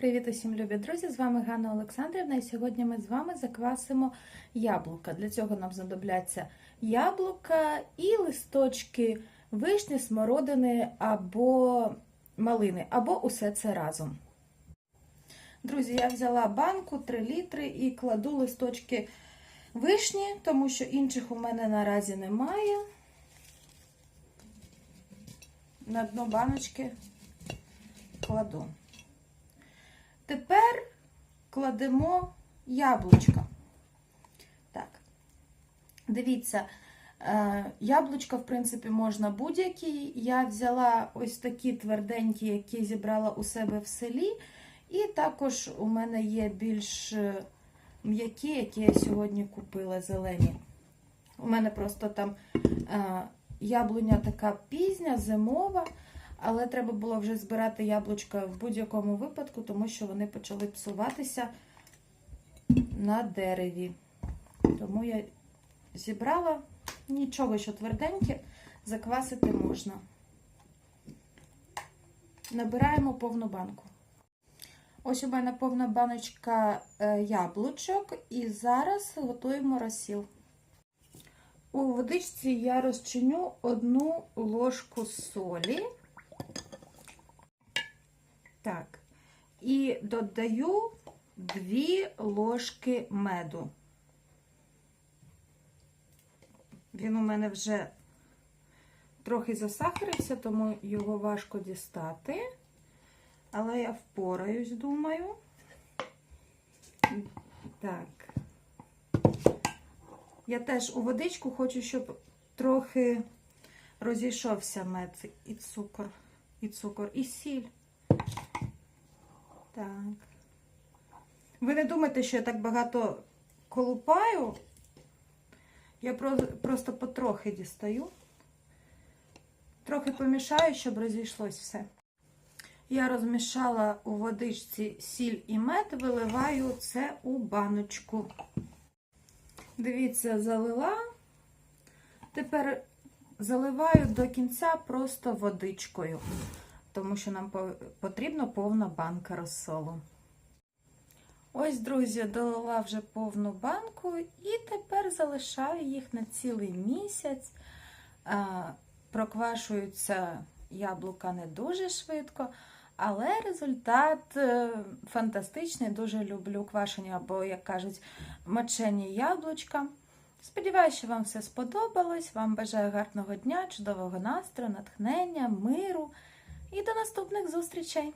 Привіт усім любі друзі! З вами Ганна Олександрівна, і сьогодні ми з вами заквасимо яблука. Для цього нам знадобляться яблука і листочки вишні, смородини або малини, або усе це разом. Друзі, я взяла банку 3 літри і кладу листочки вишні, тому що інших у мене наразі немає. На дно баночки кладу. Тепер кладемо яблучка. Так, дивіться, яблучка, в принципі, можна будь-які. Я взяла ось такі тверденькі, які зібрала у себе в селі. І також у мене є більш м'які, які я сьогодні купила зелені. У мене просто там яблуня така пізня, зимова. Але треба було вже збирати яблучка в будь-якому випадку, тому що вони почали псуватися на дереві. Тому я зібрала нічого, що тверденьке, заквасити можна. Набираємо повну банку. Ось у мене повна баночка яблучок, і зараз готуємо розсіл. У водичці я розчиню одну ложку солі. Так, і додаю 2 ложки меду. Він у мене вже трохи засахарився, тому його важко дістати. Але я впораюсь, думаю. Так. Я теж у водичку хочу, щоб трохи розійшовся мед і цукор, і цукор, і сіль. Так. Ви не думайте, що я так багато колупаю. Я просто потрохи дістаю. Трохи помішаю, щоб розійшлось все. Я розмішала у водичці сіль і мед, виливаю це у баночку. Дивіться, залила. Тепер заливаю до кінця просто водичкою тому що нам потрібна повна банка розсолу. Ось, друзі, долила вже повну банку, і тепер залишаю їх на цілий місяць. Проквашуються яблука не дуже швидко, але результат е, фантастичний. Дуже люблю квашені або, як кажуть, мочені яблучка. Сподіваюся, що вам все сподобалось. Вам бажаю гарного дня, чудового настрою, натхнення, миру. І до наступних зустрічей!